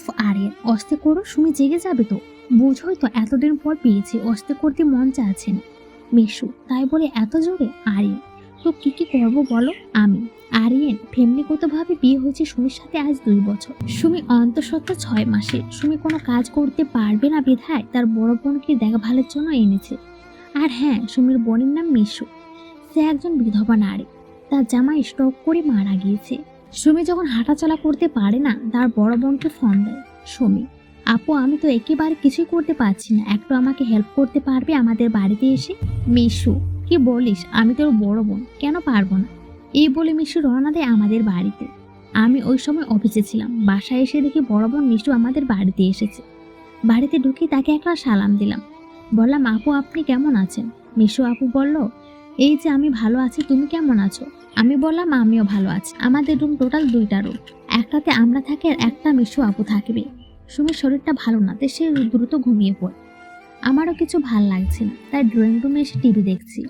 উফ, আরে অস্তে করো, সুমি জেগে যাবে তো। বুঝোই তো এতদিন পর পেয়েছি অস্তে করতে মন চাচ্ছে না। মিশু, তাই বলে এত জোরে? আরিয়ান তো কি কি করব বলো? আমি, আরিয়ান ফ্যামিলিগতভাবে বিয়ে হয়েছে সুমির সাথে আজ দুই বছর। সুমি অন্তঃসত্ত্ব ছয় মাসে। সুমি কোনো কাজ করতে পারবে না বিধায় তার বড় বোনকে দেখাভালের জন্য এনেছে। আর হ্যাঁ সুমির বোনের নাম মিশু। সে একজন বিধবা নারী। তার জামাই স্টক করে মারা গিয়েছে। সুমি যখন হাঁটাচলা করতে পারে না, তার বড় বোনকে ফোন দেয়, সুমি, আপু, আমি তো একেবারে কিছুই করতে পারছি না। একটু আমাকে হেল্প করতে পারবে আমাদের বাড়িতে এসে? মিশু, কি বলিস? আমি তোর বড় বোন, কেন পারব না? এই বলে মিশু রওনা দেয় আমাদের বাড়িতে। আমি ওই সময় অফিসে ছিলাম। বাসায় এসে দেখি বড় বোন মিশু আমাদের বাড়িতে এসেছে। বাড়িতে ঢুকে তাকে একটা সালাম দিলাম। বললাম, আপু, আপনি কেমন আছেন? মিশু আপু বলল এই যে আমি ভালো আছি, তুমি কেমন আছো? আমি বললাম, আমিও ভালো আছি। আমাদের রুম টোটাল দুইটা রুম একটাতে আমরা থাকি আর একটা মিশু আপু থাকবে। সুমির শরীরটা ভালো না, তাই সে দ্রুত ঘুমিয়ে পড়ে। আমারও কিছু ভালো লাগছে না, তাই ড্রয়িং রুমে এসে টিভি দেখছি।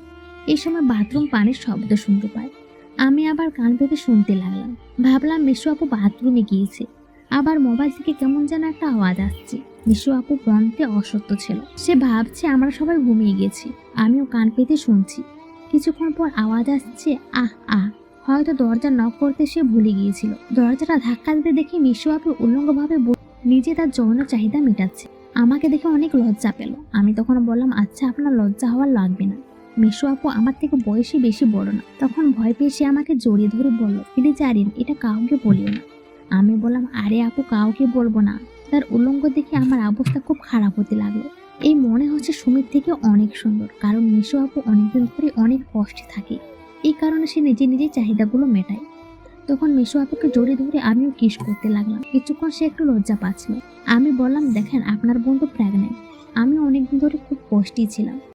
এই সময় বাথরুম পানির শব্দ শুনতে পাই। আমি আবার কান পেতে শুনতে লাগলাম। ভাবলাম মিশু আপু বাথরুমে গিয়েছে। আবার মোবাইল থেকে কেমন যেন একটা আওয়াজ আসছে। মিশু আপু বনতে অসত্য ছিল। সে ভাবছে, আমরা সবাই ঘুমিয়ে গেছি। আমিও কান পেতে শুনছি। কিছুক্ষণ পর আওয়াজ আসছে, আহ আহ। হয়তো দরজা নক করতে সে ভুলে গিয়েছিল। দরজাটা ধাক্কা দিতে দেখে মিশু আপু উল্লঙ্গভাবে নিজে তার যৌন চাহিদা মেটাচ্ছে। আমাকে দেখে অনেক লজ্জা পেল। আমি তখন বললাম আচ্ছা আপনার লজ্জা হওয়ার লাগবে না। মিশু আপু আমার থেকে বয়সে বেশি বড় না। তখন ভয় পেয়ে সে আমাকে জড়িয়ে ধরে বলল, প্লিজ আরিন, এটা কাউকে বলিও না। আমি বললাম, আরে আপু, কাউকে বলব না। তার উলঙ্গ দেখে আমার অবস্থা খুব খারাপ হতে লাগল। এই মনে হচ্ছে সুমির থেকে অনেক সুন্দর, কারণ মিশু আপু অনেকদিন ধরে অনেক কষ্টে থাকে। এই কারণে সে নিজে নিজে চাহিদাগুলো মেটায়। তখন মিশু আপুকে জোরে ধরে আমিও কিস করতে লাগলাম। কিছুক্ষণ সে একটু লজ্জা পাচ্ছিল। আমি বললাম, দেখেন, আপনার বোন তো প্রেগনেন্ট আমি অনেকদিন ধরে খুব কষ্টেই ছিলাম।